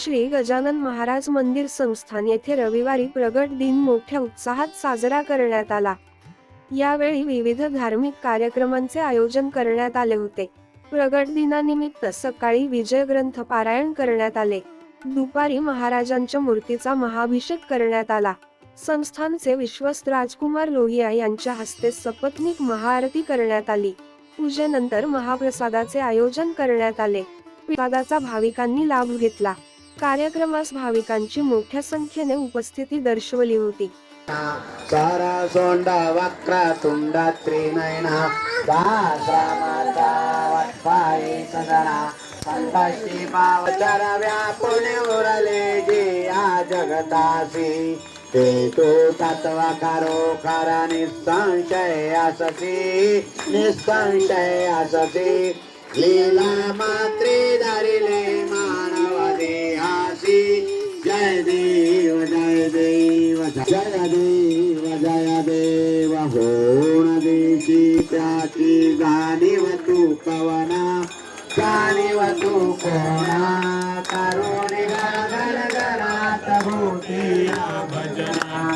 श्री गजानन महाराज मंदिर संस्थान येथे रविवारी प्रगट दिन मोठ्या उत्साहात साजरा करण्यात आला. यावेळी विविध धार्मिक कार्यक्रमांचे आयोजन करण्यात आले होते. प्रगट दिनानिमित्त सकाळी विजय ग्रंथ पारायण करण्यात आले. दुपारी महाराजांच्या मूर्तीचा महाभिषेक करण्यात आला. संस्थानचे विश्वस्त राजकुमार लोहिया यांच्या हस्ते सपत्नीक महाआरती करण्यात आली. पूजेनंतर महाप्रसादाचे आयोजन करण्यात आले. प्रसादाचा भाविकांनी लाभ घेतला. कार्यक्रमास भाविकांची मोठ्या संख्येने उपस्थिती दर्शवली होती. सारा सोंडा तुंडा त्रिनयना संताशी पावचर उरले जे या जगतासी ते तो तत्वकारो खरा निसंशय असती निसंशय असती लीला मात्रे धरिले जय देव जय देव जय देव जय देव होण देशी त्याची जाणीव तू कवना जाणीव तू कोणा करुणी गण गणात भजना.